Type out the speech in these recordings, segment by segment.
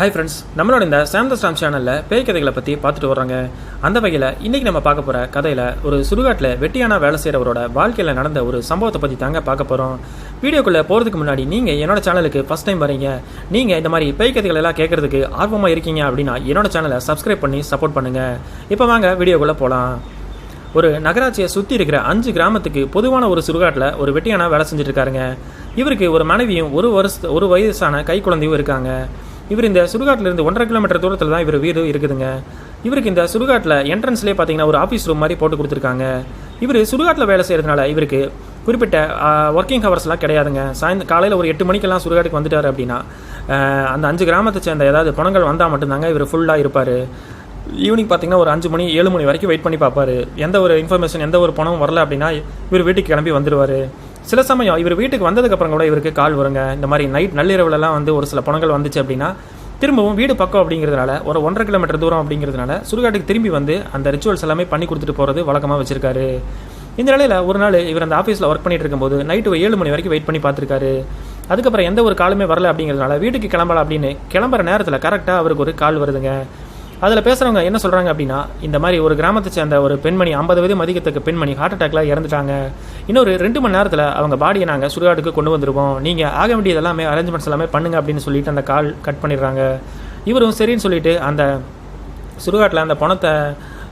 Hi friends நம்மளோட இந்த சாம் ஸ்டாம் சேனலில் பேய் கதைகளை பற்றி பார்த்துட்டு வர்றாங்க. அந்த வகையில் இன்றைக்கி நம்ம பார்க்க போகிற கதையில் ஒரு சுடுகாட்டில் வெட்டியான வேலை செய்கிறவரோட வாழ்க்கையில் நடந்த ஒரு சம்பவத்தை பற்றி தாங்க பார்க்க போகிறோம் வீடியோக்குள்ளே போகிறதுக்கு முன்னாடி நீங்கள் என்னோட சேனலுக்கு ஃபஸ்ட் டைம் வரீங்க. நீங்கள் இந்த மாதிரி பேய் கதைகள் எல்லாம் கேட்குறதுக்கு ஆர்வமாக இருக்கீங்க அப்படின்னா என்னோட சேனலை சப்ஸ்கிரைப் பண்ணி சப்போர்ட் பண்ணுங்கள் இப்போ வாங்க வீடியோக்குள்ளே போகலாம் ஒரு நகராட்சியை சுற்றி இருக்கிற அஞ்சு கிராமத்துக்கு பொதுவான ஒரு சுடுகாட்டில் ஒரு வெட்டியானா வேலை செஞ்சுட்டு இருக்காருங்க. இவருக்கு ஒரு மனைவியும் ஒரு வருஷ ஒரு வயசான கை குழந்தையும் இருக்காங்க. இவர் இந்த சுடுகாட்டிலிருந்து ஒன்றரை கிலோமீட்டர் தூரத்தில் தான் இவர் வீடு இருக்குதுங்க. இவருக்கு இந்த சுடுகாட்டில் என்ட்ரன்ஸ்லேயே பார்த்தீங்கன்னா ஒரு ஆஃபீஸ் ரூம் மாதிரி போட்டு கொடுத்துருக்காங்க. இவர் சுடுகாட்டில் வேலை செய்கிறதுனால இவருக்கு குறிப்பிட்ட ஒர்க்கிங் ஹவர்ஸ்லாம் கிடையாதுங்க. சாயந்த காலையில் ஒரு எட்டு மணிக்கெல்லாம் சுடுகாட்டுக்கு வந்துட்டார் அப்படின்னா அந்த அஞ்சு கிராமத்தை சேர்ந்த ஏதாவது பணங்கள் வந்தால் மட்டும்தாங்க இவர் ஃபுல்லாக இருப்பார். ஈவினிங் பார்த்தீங்கன்னா ஒரு அஞ்சு மணி ஏழு மணி வரைக்கும் வெயிட் பண்ணி பார்ப்பார் எந்த ஒரு இன்ஃபர்மேஷன் எந்த ஒரு பணமும் வரல அப்படின்னா இவர் வீட்டுக்கு கிளம்பி வந்துடுவார் சில சமயம் இவர் வீட்டுக்கு வந்ததுக்கப்புறம் கூட இவருக்கு கால் வருங்க. இந்த மாதிரி நைட் நள்ளிரவுலலாம் வந்து ஒரு சில பணங்கள் வந்துச்சு அப்படின்னா திரும்பவும் வீடு பக்கம் அப்படிங்கிறதுனால ஒரு ஒன்றரை கிலோமீட்டர் தூரம் அப்படிங்கிறதுனால சுடுகாட்டுக்கு திரும்பி வந்து அந்த ரிச்சுவல்ஸ் எல்லாமே பண்ணி கொடுத்துட்டு போகிறது வழக்கமாக வச்சிருக்காரு. இந்த நிலையில் ஒரு நாள் இவர் அந்த ஆஃபீஸில் ஒர்க் பண்ணிட்டு இருக்கும்போது நைட்டு ஏழு மணி வரைக்கும் வெயிட் பண்ணி பார்த்துருக்காரு. அதுக்கப்புறம் எந்த ஒரு காலுமே வரல அப்படிங்கிறதுனால வீட்டுக்கு கிளம்பலாம் அப்படின்னு கிளம்புற நேரத்தில் கரெக்டாக அவருக்கு ஒரு கால் வருதுங்க. அதில் பேசுகிறவங்க என்ன சொல்கிறாங்க அப்படின்னா இந்த மாதிரி ஒரு கிராமத்தை சேர்ந்த ஒரு பெண்மணி ஐம்பது வயது மதிக்கத்தக்க பெண்மணி ஹார்ட் அட்டாக்ல இறந்துட்டாங்க. இன்னொரு ரெண்டு மணி நேரத்தில் அவங்க பாடியை நாங்கள் சுடுகாட்டுக்கு கொண்டு வந்துருவோம். நீங்கள் ஆக வேண்டியது எல்லாமே அரேஞ்ச்மெண்ட்ஸ் எல்லாமே பண்ணுங்க அப்படின்னு சொல்லிட்டு அந்த கால் கட் பண்ணிடுறாங்க. இவரும் சரின்னு சொல்லிட்டு அந்த சுடுகாட்டில் அந்த பணத்தை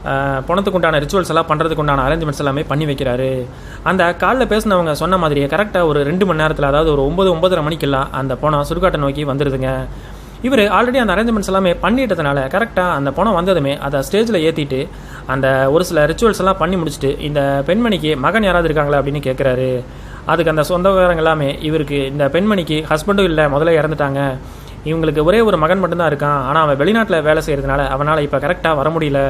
பணத்துக்குண்டான பணத்துக்கு உண்டான ரிச்சுவல்ஸ் எல்லாம் பண்ணுறதுக்கு உண்டான அரேஞ்ச்மெண்ட்ஸ் எல்லாமே பண்ணி வைக்கிறாரு. அந்த காலில் பேசினவங்க சொன்ன மாதிரியே கரெக்டாக ஒரு ரெண்டு மணி நேரத்தில் அதாவது ஒரு ஒம்பது ஒன்பதரை மணிக்கெல்லாம் அந்த பணம் சுடுகாட்டை நோக்கி வந்துடுதுங்க இவர் ஆல்ரெடி அந்த அரேஞ்ச்மெண்ட்ஸ் எல்லாமே பண்ணிட்டதுனால கரெக்டாக அந்த பணம் வந்ததுமே அதை ஸ்டேஜில் ஏற்றிட்டு அந்த ஒரு சில ரிச்சுவல்ஸ் எல்லாம் பண்ணி முடிச்சுட்டு இந்த பெண்மணிக்கு மகன் யாராவது இருக்காங்களா அப்படின்னு கேட்குறாரு அதுக்கு அந்த சொந்தக்காரங்க எல்லாமே இவருக்கு இந்த பெண்மணிக்கு ஹஸ்பண்டும் இல்லை முதல்ல இறந்துட்டாங்க. இவங்களுக்கு ஒரே ஒரு மகன் மட்டும்தான் இருக்கான். ஆனால் அவன் வெளிநாட்டில் வேலை செய்கிறதுனால அவனால் இப்போ கரெக்டாக வர முடியல.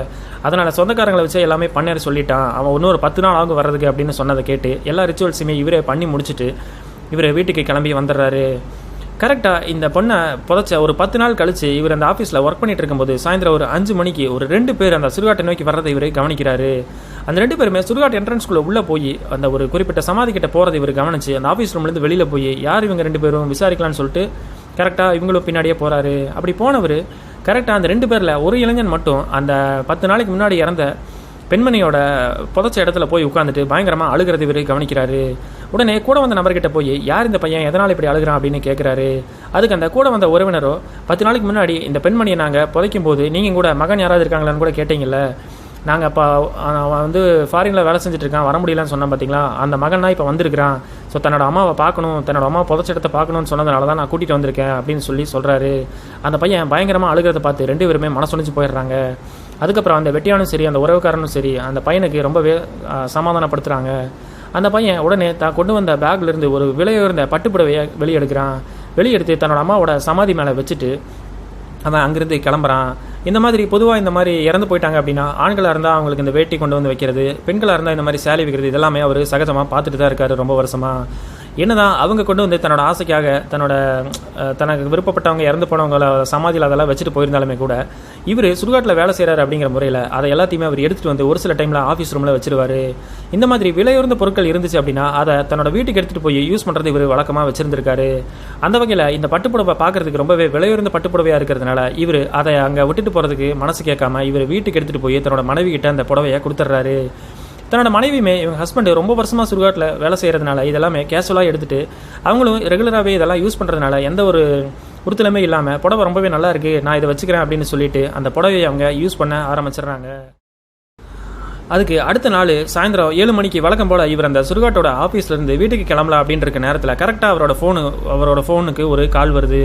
அதனால் சொந்தக்காரங்களை வச்சு எல்லாமே பண்ணேன்னு சொல்லிட்டான். அவன் இன்னும் ஒரு பத்து நாள் ஆகும் வர்றதுக்கு அப்படின்னு சொன்னதை கேட்டு எல்லா ரிச்சுவல்ஸுமே இவரே பண்ணி முடிச்சுட்டு இவர் வீட்டுக்கு கிளம்பி வந்துடுறாரு. கரெக்டாக இந்த பொண்ணை புதைச்ச ஒரு பத்து நாள் கழிச்சு இவர் அந்த ஆஃபீஸில் ஒர்க் பண்ணிட்டு இருக்கும்போது சாயந்தரம் ஒரு அஞ்சு மணிக்கு ஒரு ரெண்டு பேர் அந்த சுடுகாட்டை நோக்கி வர்றதை இவர் கவனிக்கிறாரு. அந்த ரெண்டு பேருமே சுடுகாட்டு என்ட்ரன்ஸ்குள்ளே உள்ளே போய் அந்த ஒரு குறிப்பிட்ட சமாதி கிட்ட போகிறத இவர் கவனிச்சு அந்த ஆஃபீஸ் ரூம்லேருந்து வெளியில் போய் யார் இவங்க ரெண்டு பேரும்? விசாரிக்கலாம்னு சொல்லிட்டு கரெக்டாக இவங்களும் பின்னாடியே போகிறாரு அப்படி போனவர் கரெக்டாக அந்த ரெண்டு பேரில் ஒரு இளைஞன் மட்டும் அந்த பத்து நாளைக்கு முன்னாடி இறந்த பெண்மணியோட புதைச்ச இடத்துல போய் உட்காந்துட்டு பயங்கரமாக அழுகிறது இவர் கவனிக்கிறாரு. உடனே கூட வந்த நபர்கிட்ட போய் யார் இந்த பையன்? எதனால் இப்படி அழுகிறான்? அப்படின்னு கேட்குறாரு அதுக்கு அந்த கூட வந்த உறவினரோ பத்து நாளைக்கு முன்னாடி இந்த பெண்மணியை நாங்கள் புதைக்கும் போது நீங்கள் கூட மகன் யாராவது இருக்காங்களான்னு கூட கேட்டீங்கல்ல? நாங்கள் அப்போ அவன் வந்து ஃபாரினில் வேலை செஞ்சுட்ருக்கான் வர முடியலன்னு சொன்னேன் பார்த்தீங்களா அந்த மகனா இப்போ வந்திருக்கிறான். ஸோ தன்னோட அம்மாவை பார்க்கணும் தன்னோட அம்மா புதைச்ச இடத்த பார்க்கணும்னு சொன்னதுனால தான் நான் கூட்டிகிட்டு வந்திருக்கேன் அப்படின்னு சொல்லி சொல்கிறாரு அந்த பையன் பயங்கரமாக அழுகிறத பார்த்து ரெண்டு பேருமே மனசொலிச்சு போயிடுறாங்க. அதுக்கப்புறம் அந்த வெட்டியானும் சரி அந்த உறவுக்காரனும் சரி அந்த பையனுக்கு ரொம்பவே சமாதானப்படுத்துகிறாங்க அந்த பையன் உடனே தான் கொண்டு வந்த பேக்லேருந்து ஒரு விலையுயர்ந்த பட்டுப்புடவையை வெளியெடுக்கிறான். வெளியெடுத்து தன்னோட அம்மாவோட சமாதி மேலே வச்சுட்டு அவன் அங்கேருந்து கிளம்புறான். இந்த மாதிரி பொதுவாக இந்த மாதிரி இறந்து போயிட்டாங்க அப்படின்னா ஆண்களாக இருந்தால் அவங்களுக்கு இந்த வேட்டி கொண்டு வந்து வைக்கிறது பெண்களாக இருந்தால் இந்த மாதிரி சேலை வைக்கிறது இதெல்லாமே அவர் சகஜமாக பார்த்துட்டு தான் இருக்காரு ரொம்ப வருஷமாக என்னதான் அவங்க கொண்டு வந்து தன்னோட ஆசைக்காக தன்னோட தனக்கு விருப்பப்பட்டவங்க இறந்து போனவங்கள சமாதியில் அதெல்லாம் வச்சுட்டு போயிருந்தாலுமே கூட இவர் சுடுகாட்டில் வேலை செய்கிறாரு அப்படிங்கிற முறையில் அதை எல்லாத்தையுமே அவர் எடுத்துகிட்டு வந்து ஒரு சில டைமில் ஆஃபீஸ் ரூமில் வச்சிருவார். இந்த மாதிரி விலையுறந்த பொருட்கள் இருந்துச்சு அப்படின்னா அதை தன்னோட வீட்டுக்கு எடுத்துகிட்டு போய் யூஸ் பண்ணுறது இவர் வழக்கமாக வச்சுருந்துருக்காரு. அந்த வகையில் இந்த பட்டுப்புடவை பார்க்குறதுக்கு ரொம்பவே விலையுறந்த பட்டுப்புடவையாக இருக்கிறதுனால இவர் அதை அங்கே விட்டுட்டு போகிறதுக்கு மனசு கேட்காம இவர் வீட்டுக்கு எடுத்துகிட்டு போய் தன்னோட மனைவி கிட்ட அந்த புடவையை கொடுத்துட்றாரு. தன்னோட மனைவியுமே இவங்க ஹஸ்பண்ட் ரொம்ப வருஷமாக சுடுகாட்டில் வேலை செய்கிறதுனால இதெல்லாமே கேஷுவலாக எடுத்துட்டு அவங்களும் ரெகுலராகவே இதெல்லாம் யூஸ் பண்ணுறதுனால எந்த ஒரு உறுத்தலுமே இல்லாமல் புடவை ரொம்பவே நல்லா இருக்கு நான் இதை வச்சுக்கிறேன் அப்படின்னு சொல்லிட்டு அந்த புடவையை அவங்க யூஸ் பண்ண ஆரம்பிச்சிடுறாங்க. அதுக்கு அடுத்த நாள் சாயந்தரம் ஏழு மணிக்கு வழக்கம் போல் இவர் அந்த சுடுகாட்டோட ஆஃபீஸ்லேருந்து வீட்டுக்கு கிளம்பலாம் அப்படின்னு இருக்க நேரத்தில் கரெக்டாக அவரோட ஃபோனு அவரோட ஃபோனுக்கு ஒரு கால் வருது.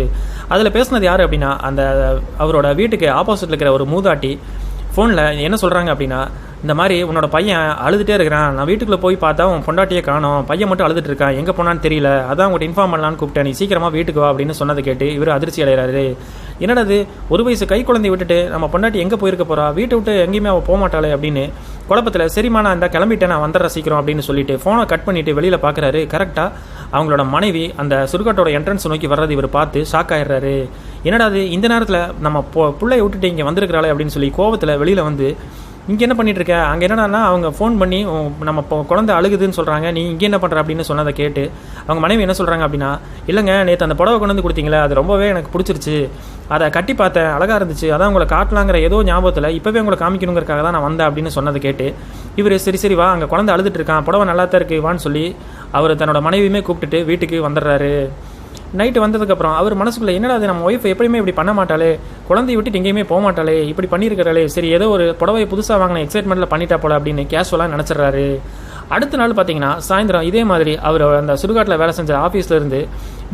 அதில் பேசுனது யார் அப்படின்னா அந்த அவரோட வீட்டுக்கு ஆப்போசிட்டில் இருக்கிற ஒரு மூதாட்டி ஃபோனில் என்ன சொல்கிறாங்க அப்படின்னா இந்த மாதிரி உன்னோட பையன் அழுதுகிட்டே இருக்கிறான். நான் வீட்டுக்குள்ளே போய் பார்த்தா உன் பொண்டாட்டியே காணும். பையன் மட்டும் அழுதுட்டு இருக்கான். எங்கே போனான்னு தெரியல. அதான் உங்கள்கிட்ட இன்ஃபார்ம் பண்ணலான்னு கூப்பிட்டேன். நீ சீக்கிரமாக வீட்டுக்கு வா அப்படின்னு சொன்னதை கேட்டு இவர் அதிர்ச்சி அடைகிறாரு. என்னடது? ஒரு வயசு கை குழந்தை விட்டுட்டு நம்ம பொண்டாட்டி எங்கே போயிருக்க போறா? வீட்டை விட்டு எங்கேயுமே அவள் போக மாட்டாளே அப்படின்னு குழப்பத்தில் சரிம்மா நான் இந்த கிளம்பிட்டேன். நான் வந்துடுறேன் சீக்கிரம் அப்படின்னு சொல்லிட்டு ஃபோனை கட் பண்ணிட்டு வெளியில் பார்க்குறாரு கரெக்டாக அவங்களோட மனைவி அந்த சுருக்கட்டோட என்ட்ரன்ஸ் நோக்கி வர்றது இவர் பார்த்து ஷாக் ஆயிடுறாரு. என்னடாது இந்த நேரத்தில் நம்ம பொ பிள்ளைய விட்டுட்டு இங்கே வந்திருக்கிறாளே அப்படின்னு சொல்லி கோவத்தில் வெளியில் வந்து இங்கே என்ன பண்ணிட்டு இருக்க அங்கே என்னடான்னா அவங்க ஃபோன் பண்ணி நம்ம இப்போ குழந்தை அழுகுதுன்னு சொல்கிறாங்க நீ இங்கே என்ன பண்ணுற அப்படின்னு சொன்னதை கேட்டு அவங்க மனைவி என்ன சொல்கிறாங்க அப்படின்னா இல்லைங்க நேற்று அந்த புடவை கொண்டு வந்து கொடுத்தீங்களே அது ரொம்பவே எனக்கு பிடிச்சிருச்சு. அதை கட்டி பார்த்தேன். அழகாக இருந்துச்சு. அதான் உங்களை காட்டலாங்கிற ஏதோ ஞாபகத்தில் இப்போவே உங்களை காமிக்கணுங்கிறக்காக தான் நான் வந்தேன். அப்படின்னு சொன்னதை கேட்டு இவர் சரி சரி வா. அங்கே குழந்தை அழுதுட்டு இருக்கான். புடவை நல்லா தான் இருக்கு. வான்னு சொல்லி அவர் தன்னோட மனைவியுமே கூப்பிட்டுட்டு வீட்டுக்கு வந்துடுறாரு. நைட்டு வந்ததுக்கப்புறம் அவர் மனசுக்குள்ளே என்னடா அது நம்ம ஒய்ஃப் எப்படியுமே இப்படி பண்ண மாட்டாளே. குழந்தைய விட்டுட்டு எங்கேயுமே போக மாட்டாளே. இப்படி பண்ணியிருக்கிறாளே. சரி ஏதோ ஒரு புடவை புதுசாக வாங்கின எக்ஸைட்மெண்ட்டில் பண்ணிட்டா போல அப்படின்னு கேஷுவலாக நினச்சிடுறாரு. அடுத்த நாள் பார்த்தீங்கன்னா சாயந்தரம் இதே மாதிரி அவர் அந்த சுடுகாட்டில் வேலை செஞ்ச ஆஃபீஸ்லேருந்து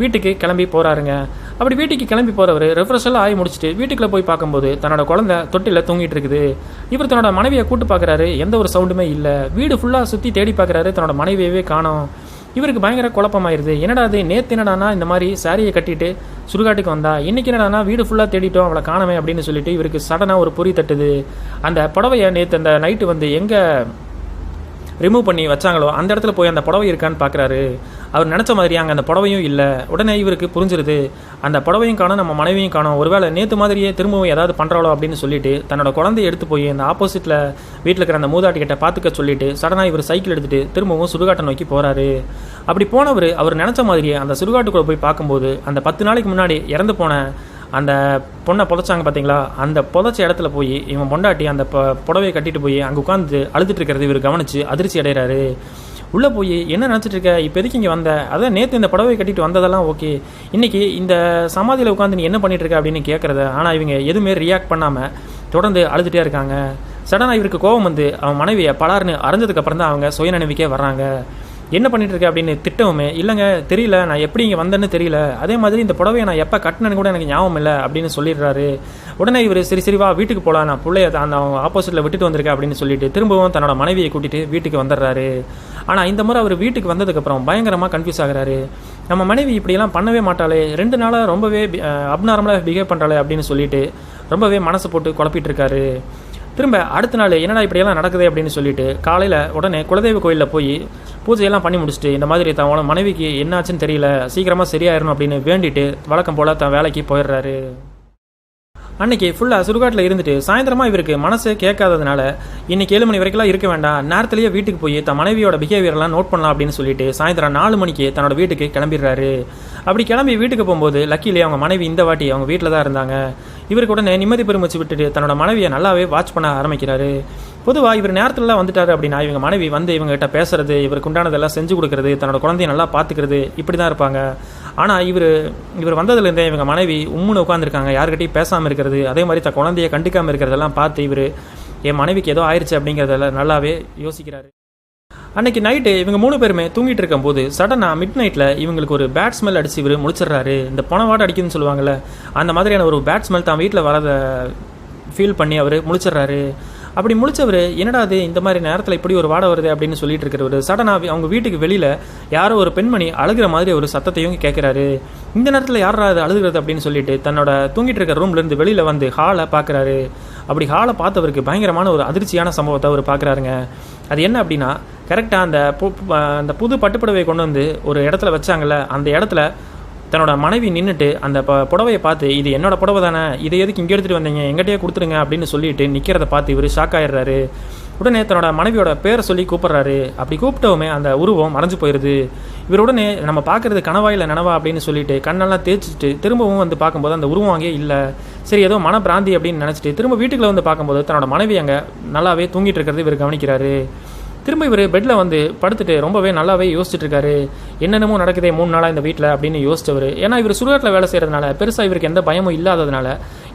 வீட்டுக்கு கிளம்பி போகிறாருங்க அப்படி வீட்டுக்கு கிளம்பி போகிறவர் ரெஃப்ரெஷெல்லாம் ஆகி முடிச்சுட்டு வீட்டுக்குள்ள போய் பார்க்கும்போது தன்னோட குழந்தை தொட்டில தூங்கிட்டு இருக்குது. இவர் தன்னோட மனைவியை கூட்டு பார்க்குறாரு. எந்த ஒரு சவுண்டுமே இல்லை. வீடு ஃபுல்லாக சுற்றி தேடி பார்க்குறாரு தன்னோட மனைவியவே காணும். இவருக்கு பயங்கர குழப்பமாயிருது. என்னடா அது நேற்று என்னடானா இந்த மாதிரி சாரியை கட்டிட்டு சுடுகாட்டுக்கு வந்தா? இன்னைக்கு என்னடானா வீடு ஃபுல்லாக தேடிட்டோம் அவளை காணமே அப்படின்னு சொல்லிட்டு இவருக்கு சடனாக ஒரு பொறி தட்டுது. அந்த புடவைய நேற்று அந்த நைட்டு வந்து எங்கே ரிமூவ் பண்ணி வச்சாங்களோ அந்த இடத்துல போய் அந்த புடவை இருக்கான்னு பார்க்குறாரு அவர் நினச்ச மாதிரி அங்கே அந்த புடவையும் இல்லை. உடனே இவருக்கு புரிஞ்சிருது. அந்த புடவையும் காணும் நம்ம மனைவியும் காணும். ஒருவேளை நேற்று மாதிரியே திரும்பவும் ஏதாவது பண்ணுறாளோ அப்படின்னு சொல்லிட்டு தன்னோட குழந்தைய எடுத்து போய் அந்த ஆப்போசிட்டில் வீட்டில் இருக்கிற அந்த மூதாட்டி கிட்ட பார்த்துக்க சொல்லிட்டு சடனாக இவர் சைக்கிள் எடுத்துகிட்டு திரும்பவும் சுடுகாட்டை நோக்கி போகிறாரு அப்படி போனவர் அவர் நினச்ச மாதிரியே அந்த சுடுகாட்டுக்குள்ளே போய் பார்க்கும்போது அந்த பத்து நாளைக்கு முன்னாடி இறந்து போன அந்த பொண்ணை புதைச்சாங்க பார்த்தீங்களா அந்த புதைச்ச இடத்துல போய் இவன் பொண்டாட்டி அந்த ப- புடவையை கட்டிட்டு போய் அங்கே உட்காந்து அழுதுட்டு இருக்கிறது இவர் கவனிச்சு அதிர்ச்சி அடைகிறாரு உள்ளே போய் என்ன நினச்சிட்டு இருக்க? இப்போ எதுக்கு இங்கே வந்த? அதான் நேற்று இந்த புடவை கட்டிட்டு வந்ததெல்லாம் ஓகே இன்னைக்கு இந்த சமாதியில் உட்காந்து நீ என்ன பண்ணிட்டு இருக்க? அப்படின்னு கேட்குறத ஆனால் இவங்க எதுவுமே ரியாக்ட் பண்ணாமல் தொடர்ந்து அழுதுகிட்டே இருக்காங்க. சடனாக இவருக்கு கோபம் வந்து அவன் மனைவியை பலார்னு அரைஞ்சதுக்கப்புறம் தான் அவங்க சுயநினைவுக்கே வர்றாங்க. என்ன பண்ணிட்டு இருக்க அப்படின்னு திட்டவுமே இல்லைங்க தெரியல நான் எப்படி இங்கே வந்தேன்னு தெரியல. அதே மாதிரி இந்த புடவையை நான் எப்போ கட்டினேன்னு கூட எனக்கு ஞாபகம் இல்லை அப்படின்னு சொல்லிடுறாரு. உடனே இவர் சரி சரிவா வீட்டுக்கு போகலாம் நான் பிள்ளைய அந்த அவங்க ஆப்போசிட்டில் விட்டுட்டு வந்திருக்கேன் அப்படின்னு சொல்லிட்டு திரும்பவும் தன்னோட மனைவியை கூட்டிட்டு வீட்டுக்கு வந்துடுறாரு. ஆனால் இந்த முறை அவர் வீட்டுக்கு வந்ததுக்கப்புறம் பயங்கரமாக கன்ஃபியூஸ் ஆகிறாரு. நம்ம மனைவி இப்படியெல்லாம் பண்ணவே மாட்டாளே. ரெண்டு நாளாக ரொம்பவே அப்நார்மலாக பிஹேவ் பண்ணுறாளே அப்படின்னு சொல்லிட்டு ரொம்பவே மனசு போட்டு குழப்பிட்டு இருக்காரு. திரும்ப அடுத்த நாள் என்னடா இப்படியெல்லாம் நடக்குது அப்படின்னு சொல்லிட்டு காலையில் உடனே குலதெய்வ கோயிலில் போய் பூஜையெல்லாம் பண்ணி முடிச்சுட்டு இந்த மாதிரி தன் மனைவிக்கு என்னாச்சுன்னு தெரியல. சீக்கிரமாக சரியாயிரணும் அப்படின்னு வேண்டிட்டு வழக்கம் போல் தன் வேலைக்கு போயிடுறாரு. அன்னைக்கு ஃபுல்லாக சுடுகாட்டில் இருந்துட்டு சாயந்தரமாக இவருக்கு மனசு கேட்காததுனால இன்னைக்கு ஏழு மணி வரைக்கும்லாம் இருக்க வேண்டாம். நேரத்திலேயே வீட்டுக்கு போய் தன் மனைவியோட பிஹேவியர்லாம் நோட் பண்ணலாம் அப்படின்னு சொல்லிட்டு சாயந்தரம் நாலு மணிக்கு தன்னோட வீட்டுக்கு கிளம்பிடுறாரு. அப்படி கிளம்பி வீட்டுக்கு போகும்போது லக்கிலே அவங்க மனைவி இந்த வாட்டி அவங்க வீட்டில் தான் இருந்தாங்க. இவருக்கு உடனே நிம்மதி பெருமிச்சு விட்டுட்டு தன்னோட மனைவியை நல்லாவே வாட்ச் பண்ண ஆரம்பிக்கிறாரு. பொதுவாக இவர் நேரத்துலலாம் வந்துட்டாரு அப்படின்னா இவங்க மனைவி வந்து இவங்க கிட்ட பேசுறது இவருக்கு உண்டானதெல்லாம் செஞ்சு கொடுக்கறது தன்னோட குழந்தைய நல்லா பார்த்துக்கிறது இப்படி தான் இருப்பாங்க. ஆனால் இவர் இவர் வந்ததுலேருந்தே இவங்க மனைவி உம்முன்னு உட்காந்துருக்காங்க யாருக்கிட்டையும் பேசாமல் இருக்கிறது அதே மாதிரி தன் குழந்தைய கண்டுக்காமல் இருக்கிறதெல்லாம் பார்த்து இவர் என் மனைவிக்கு ஏதோ ஆயிடுச்சு அப்படிங்கிறதெல்லாம் நல்லாவே யோசிக்கிறாரு. அன்னைக்கு நைட்டு இவங்க மூணு பேருமே தூங்கிட்டு இருக்கும்போது சடனாக மிட் நைட்டில் இவங்களுக்கு ஒரு பேட் ஸ்மெல் அடிச்சு இவர் முழிச்சிடுறாரு. இந்த பணவாடு அடிக்குதுன்னு சொல்லுவாங்கள்ல அந்த மாதிரியான ஒரு பேட் ஸ்மெல் தான் வீட்டில் வரத ஃபீல் பண்ணி அவர் முழிச்சிடுறாரு. அப்படி முழிச்சவர் என்னடா அது இந்த மாதிரி நேரத்தில் இப்படி ஒரு வாடை வருது? அப்படின்னு சொல்லிட்டு இருக்கிறவர் சடனாக அவங்க வீட்டுக்கு வெளியில் யாரோ ஒரு பெண்மணி அழுகிற மாதிரி ஒரு சத்தத்தையும் கேட்குறாரு இந்த நேரத்தில் யாரா அது அழுகுறது? அப்படின்னு சொல்லிட்டு தன்னோட தூங்கிட்டு இருக்கிற ரூம்லேருந்து வெளியில் வந்து ஹாலை பார்க்குறாரு அப்படி ஹாலை பார்த்தவருக்கு பயங்கரமான ஒரு அதிர்ச்சியான சம்பவத்தை அவர் பார்க்குறாருங்க அது என்ன அப்படின்னா கரெக்டாக அந்த பு- அந்த புது பட்டுப்புடவையை கொண்டு வந்து ஒரு இடத்துல வச்சாங்கல்ல அந்த இடத்துல தன்னோட மனைவி நின்றுட்டு அந்த ப புடவையை பார்த்து இது என்னோட புடவை தானே? இதை எதுக்கு இங்கே எடுத்துகிட்டு வந்தீங்க? எங்கிட்டயே கொடுத்துருங்க அப்படின்னு சொல்லிட்டு நிற்கிறத பார்த்து இவர் ஷாக் ஆயிடுறாரு. உடனே தன்னோட மனைவியோட பேரை சொல்லி கூப்பிட்றாரு. அப்படி கூப்பிட்டவுமே அந்த உருவம் மறைஞ்சு போயிடுது இவர் உடனே நம்ம பார்க்குறது கனவா இல்லை நனவா? அப்படின்னு சொல்லிட்டு கண்ணெல்லாம் தேய்ச்சிட்டு திரும்பவும் வந்து பார்க்கும்போது அந்த உருவம் அங்கே இல்லை. சரி ஏதோ மன பிராந்தி அப்படின்னு நினச்சிட்டு திரும்ப வீட்டுக்குள்ளே வந்து பார்க்கும்போது தன்னோட மனைவி அங்கே நல்லாவே தூங்கிட்டு இருக்கிறது இவர் கவனிக்கிறாரு. திரும்ப இவர் பெட்டில் வந்து படுத்துட்டு ரொம்பவே நல்லாவே யோசிச்சுட்டு இருக்காரு என்னென்னமோ நடக்குதே மூணு நாளாக இந்த வீட்டில் அப்படின்னு யோசிச்சவர். ஏன்னா இவர் சுடுகாட்டில் வேலை செய்கிறதுனால பெருசாக இவருக்கு எந்த பயமும் இல்லாததுனால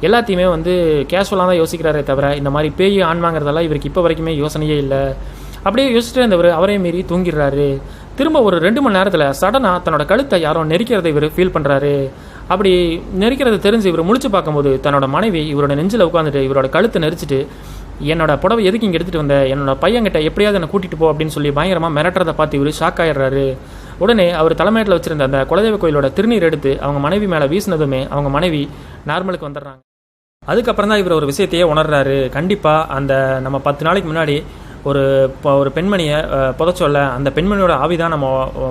எல்லாத்தையுமே வந்து கேஷுவலாக தான் யோசிக்கிறாரே தவிர இந்த மாதிரி பேய் ஆன்மாங்கிறதெல்லாம் இவருக்கு இப்போ வரைக்குமே யோசனையே இல்லை. அப்படியே யோசிச்சுட்டு இருந்தவர் அவரே மீறி தூங்கிடுறாரு. திரும்ப ஒரு ரெண்டு மணி நேரத்தில் சடனாக தன்னோட கழுத்தை யாரோ நெரிக்கிறதை இவர் ஃபீல் பண்ணுறாரு அப்படி நெரிக்கிறது தெரிஞ்சு இவர் முழிச்சு பார்க்கும்போது தன்னோட மனைவி இவரோட நெஞ்சில் உட்காந்துட்டு இவரோட கழுத்தை நெரிச்சிட்டு என்னோட புடவை எதுக்கு இங்கே எடுத்துகிட்டு வந்த? என்னோட பையன்கிட்ட எப்படியாவது என்னை கூட்டிகிட்டு போ அப்படின்னு சொல்லி பயங்கரமாக மிரட்டுறதை பார்த்து இவர் ஷாக் ஆயிடுறாரு. உடனே அவர் தலைமையில வச்சிருந்த அந்த குலதெய்வ கோயிலோட திருநீர் எடுத்து அவங்க மனைவி மேலே வீசினதுமே அவங்க மனைவி நார்மலுக்கு வந்துடுறாங்க. அதுக்கப்புறம் தான் இவர் ஒரு விஷயத்தையே உணர்றாரு. கண்டிப்பாக அந்த நம்ம பத்து நாளைக்கு முன்னாடி ஒரு இப்போ ஒரு பெண்மணியை புதைச்சொல்ல அந்த பெண்மணியோட ஆவி தான் நம்ம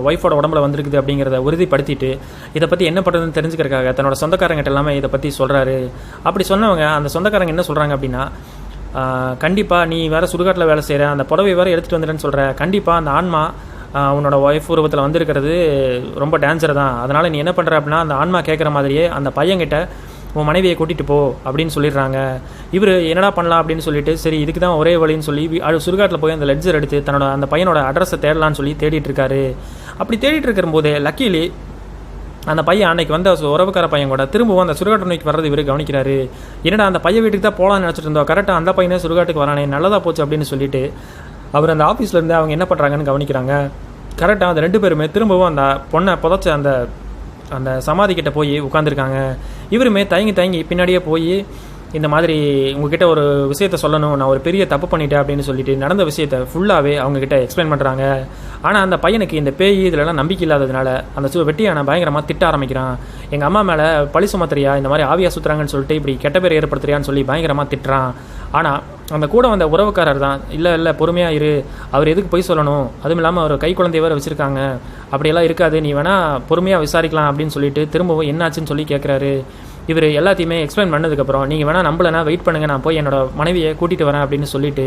ஒய்ஃபோட உடம்புல வந்திருக்குது அப்படிங்கிறத உறுதிப்படுத்திட்டு இதை பற்றி என்ன பண்ணுறதுன்னு தெரிஞ்சுக்கிறக்காக தன்னோட சொந்தக்காரங்கிட்ட எல்லாமே இதை பற்றி சொல்கிறாரு அப்படி சொன்னவங்க அந்த சொந்தக்காரங்க என்ன சொல்கிறாங்க அப்படின்னா கண்டிப்பாக நீ வேறு சுடுகாட்டில் வேலை செய்கிற அந்த புடவை வேறு எடுத்துகிட்டு வந்துடுன்னு சொல்கிற கண்டிப்பாக அந்த ஆன்மா உன்னோட ஒய்ஃப் உருவத்தில் வந்திருக்கிறது ரொம்ப டேஞ்சர் தான். அதனால் நீ என்ன பண்ணுற அப்படின்னா அந்த ஆன்மா கேட்குற மாதிரியே அந்த பையன்கிட்ட உன் மனைவியை கூட்டிகிட்டு போ அப்படின்னு சொல்லிடுறாங்க. இவர் என்னடா பண்ணலாம் அப்படின்னு சொல்லிட்டு சரி இதுக்கு தான் ஒரே வழின்னு சொல்லி அது சுடுகாட்டில் போய் அந்த லெட்ஜர் எடுத்து தன்னோட அந்த பையனோட அட்ரஸை தேடலான்னு சொல்லி தேடிட்டு இருக்காரு. அப்படி தேடிட்டு இருக்கிற போதே லக்கிலி அந்த பையன் அன்னைக்கு வந்த உறவுக்கார பையன் கூட திரும்பவும் அந்த சுடுகாட்டு நோய்க்கு வர்றது இவர் கவனிக்கிறாரு. என்னடா அந்த பையன் வீட்டுக்கு தான் போகலான்னு நினச்சிட்டு இருந்தோம். கரெக்டாக அந்த பையனே சுடுகாட்டுக்கு வரானே நல்லதாக போச்சு அப்படின்னு சொல்லிட்டு அவர் அந்த ஆஃபீஸ்ல இருந்து அவங்க என்ன பண்ணுறாங்கன்னு கவனிக்கிறாங்க. கரெக்டாக அந்த ரெண்டு பேருமே திரும்பவும் அந்த பொண்ணை புதைச்ச அந்த அந்த சமாதி கிட்ட போய் உட்காந்துருக்காங்க இவருமே தயங்கி தயங்கி பின்னாடியே போய் இந்த மாதிரி உங்ககிட்ட ஒரு விஷயத்த சொல்லணும் நான் ஒரு பெரிய தப்பு பண்ணிட்டேன் அப்படின்னு சொல்லிட்டு நடந்த விஷயத்த ஃபுல்லாகவே அவங்கக்கிட்ட எக்ஸ்பிளைன் பண்ணுறாங்க ஆனால் அந்த பையனுக்கு இந்த பேய் இதுலலாம் நம்பிக்கை இல்லாததுனால அந்த சு வெட்டியான பயங்கரமாக திட்ட ஆரம்பிக்கிறான். எங்கள் அம்மா மேலே பழி சுமத்துறியா? இந்த மாதிரி ஆவியா சுற்றுறாங்கன்னு சொல்லிட்டு இப்படி கெட்ட பேர் ஏற்படுத்துறியான்னு சொல்லி பயங்கரமாக திட்டுறான். ஆனால் அந்த கூட வந்த உறவுக்காரர் தான் இல்லை இல்லை பொறுமையாக இரு. அவர் எதுக்கு போய் சொல்லணும்? அதுவும் இல்லாமல் அவர் கை குழந்தைய வேறு வச்சுருக்காங்க. அப்படியெல்லாம் இருக்காது. நீ வேணால் பொறுமையாக விசாரிக்கலாம் அப்படின்னு சொல்லிட்டு திரும்பவும் என்னாச்சுன்னு சொல்லி கேட்குறாரு இவர் எல்லாத்தையுமே எக்ஸ்பிளைன் பண்ணதுக்கப்புறம் நீங்கள் வேணால் நம்பலனா வெயிட் பண்ணுங்கள் நான் போய் என்னோட மனைவியை கூட்டிகிட்டு வரேன் அப்படின்னு சொல்லிட்டு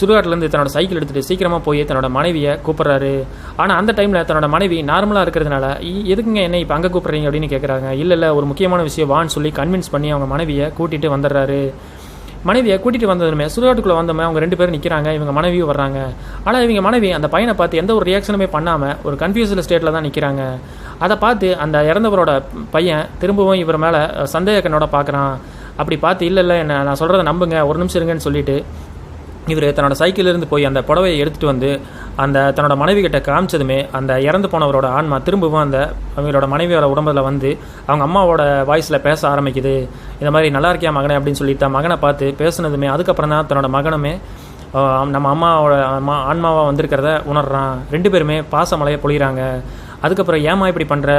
சுடுகாட்டிலேருந்து தன்னோட சைக்கிள் எடுத்துகிட்டு சீக்கிரமாக போய் தன்னோட மனைவியை கூப்பிட்றாரு. ஆனால் அந்த டைமில் தன்னோட மனைவி நார்மலாக இருக்கிறதுனால "இ- எதுக்குங்க என்ன இப்போ அங்கே கூப்பிட்றீங்க? அப்படின்னு கேட்குறாங்க இல்லை இல்லை ஒரு முக்கியமான விஷயம் வான்னு சொல்லி கன்வின்ஸ் பண்ணி அவங்க மனைவியை கூட்டிகிட்டு வந்துடுறாரு. மனைவியை கூட்டிகிட்டு வந்ததுமே சுடுகாட்டுக்குள்ளே வந்தோமே அவங்க ரெண்டு பேரும் நிற்கிறாங்க இவங்க மனைவியும் வர்றாங்க. ஆனால் இவங்க மனைவி அந்த பையனை பார்த்து எந்த ஒரு ரியாக்ஷனுமே பண்ணாமல் ஒரு கன்ஃபியூஸ்டு ஸ்டேட்டில் தான் நிற்கிறாங்க அதை பார்த்து அந்த இறந்தவரோட பையன் திரும்பவும் இவர் மேலே சந்தேக கண்ணோட பார்க்குறான். அப்படி பார்த்து இல்லை இல்லை என்ன நான் சொல்கிறத நம்புங்க ஒரு நிமிஷம் இருங்கன்னு சொல்லிட்டு இவர் தன்னோட சைக்கிளிலிருந்து போய் அந்த புடவையை எடுத்துகிட்டு வந்து அந்த தன்னோட மனைவி கிட்ட காமிச்சதுமே அந்த இறந்து போனவரோட ஆன்மா திரும்பவும் அந்த அவங்களோட மனைவியோட உடம்புல வந்து அவங்க அம்மாவோட வாய்ஸில் பேச ஆரம்பிக்குது. இந்த மாதிரி நல்லா இருக்கியா மகனே? அப்படின்னு சொல்லிட்டு தான் மகனை பார்த்து பேசுனதுமே அதுக்கப்புறம் தான் தன்னோட மகனுமே நம்ம அம்மாவோட அம்மா ஆன்மாவாக வந்திருக்கிறத உணர்றான். ரெண்டு பேருமே பாசமலையை பொழிகிறாங்க அதுக்கப்புறம் ஏமா இப்படி பண்ணுற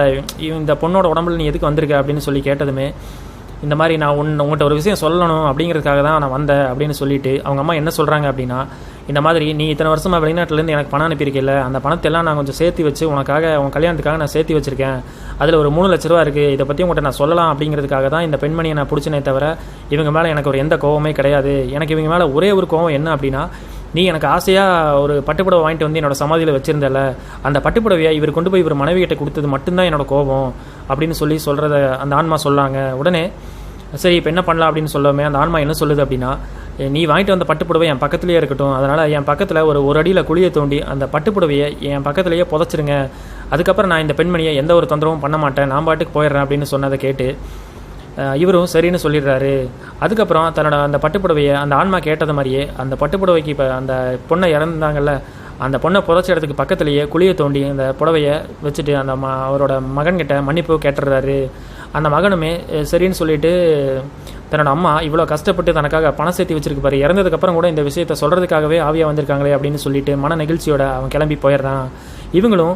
இந்த பொண்ணோட உடம்புல நீ எதுக்கு வந்திருக்க? அப்படின்னு சொல்லி கேட்டதுமே இந்த மாதிரி நான் உன் உங்கள்கிட்ட ஒரு விஷயம் சொல்லணும் அப்படிங்கிறதுக்காக தான் நான் வந்தேன் அப்படின்னு சொல்லிட்டு அவங்க அம்மா என்ன சொல்கிறாங்க அப்படின்னா இந்த மாதிரி நீ இத்தனை வருஷமாக வெளிநாட்டிலேருந்து எனக்கு பணம் அனுப்பியிருக்கல அந்த பணத்தெல்லாம் நான் கொஞ்சம் சேர்த்து வச்சு உனக்காக உன் கல்யாணத்துக்காக நான் சேர்த்து வச்சுருக்கேன். அதில் ஒரு மூணு லட்ச ரூபா இருக்குது இதை பற்றி உங்கள்கிட்ட நான் சொல்லலாம் அப்படிங்கிறதுக்காக தான் இந்த பெண்மணியை நான் பிடிச்சினே தவிர இவங்க மேலே எனக்கு ஒரு எந்த கோவமே கிடையாது. எனக்கு இவங்க மேலே ஒரே ஒரு கோவம் என்ன அப்படின்னா நீ எனக்கு ஆசையாக ஒரு பட்டுப்புடவை வாங்கிட்டு வந்து என்னோட சமாதியில் வச்சிருந்தல அந்த பட்டுப்புடவையை இவர் கொண்டு போய் இவர் மனைவிகிட்ட கொடுத்தது மட்டும்தான் என்னோட கோபம் அப்படின்னு சொல்லி சொல்கிறத அந்த ஆன்மா சொல்லாங்க உடனே சரி இப்போ என்ன பண்ணலாம் அப்படின்னு சொல்லவே அந்த ஆன்மா என்ன சொல்லுது அப்படின்னா நீ வாங்கிட்டு வந்த பட்டுப்புடவை என் பக்கத்துலேயே இருக்கட்டும். அதனால் என் பக்கத்தில் ஒரு ஒரு அடியில் குழியை தோண்டி அந்த பட்டுப்புடவையை என் பக்கத்துலேயே புதைச்சிருங்க. அதுக்கப்புறம் நான் இந்த பெண்மணியை எந்த ஒரு தொந்தரவும் பண்ண மாட்டேன். நான் பாட்டுக்கு போயிடுறேன் அப்படின்னு சொன்னதை கேட்டு இவரும் சரின்னு சொல்லிடுறாரு. அதுக்கப்புறம் தன்னோட அந்த பட்டுப்புடவையை அந்த ஆன்மா கேட்டது மாதிரியே அந்த பட்டுப்புடவைக்கு இப்போ அந்த பொண்ணை இறந்தாங்கல்ல அந்த பொண்ணை புதைச்ச இடத்துக்கு பக்கத்துலேயே குழியை தோண்டி அந்த புடவையை வச்சுட்டு அந்த ம அவரோட மகன்கிட்ட மன்னிப்பு கேட்டுடுறாரு. அந்த மகனுமே சரின்னு சொல்லிட்டு தன்னோட அம்மா இவ்வளோ கஷ்டப்பட்டு தனக்காக பணம் சேர்த்து வச்சிருக்கு பாரு இறந்ததுக்கப்புறம் கூட இந்த விஷயத்த சொல்கிறதுக்காகவே ஆவியாக வந்திருக்காங்களே அப்படின்னு சொல்லிட்டு மன நெகிழ்ச்சியோட அவன் கிளம்பி போயிடுறான். இவங்களும்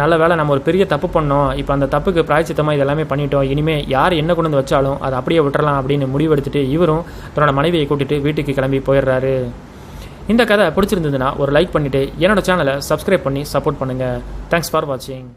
நல்ல வேலை நம்ம ஒரு பெரிய தப்பு பண்ணோம். இப்போ அந்த தப்புக்கு பிராய்ச்சித்தமாக இதெல்லாமே பண்ணிட்டோம். இனிமேல் யார் என்ன கொண்டு வந்து வச்சாலும் அதை அப்படியே விட்டுறலாம் அப்படின்னு முடிவெடுத்துட்டு இவரும் தன்னோட மனைவியை கூட்டிட்டு வீட்டுக்கு கிளம்பி போயிடுறாரு. இந்த கதை பிடிச்சிருந்ததுன்னா ஒரு லைக் பண்ணிவிட்டு என்னோட சேனலை சப்ஸ்கிரைப் பண்ணி சப்போர்ட் பண்ணுங்கள் தேங்க்ஸ் ஃபார் வாட்சிங்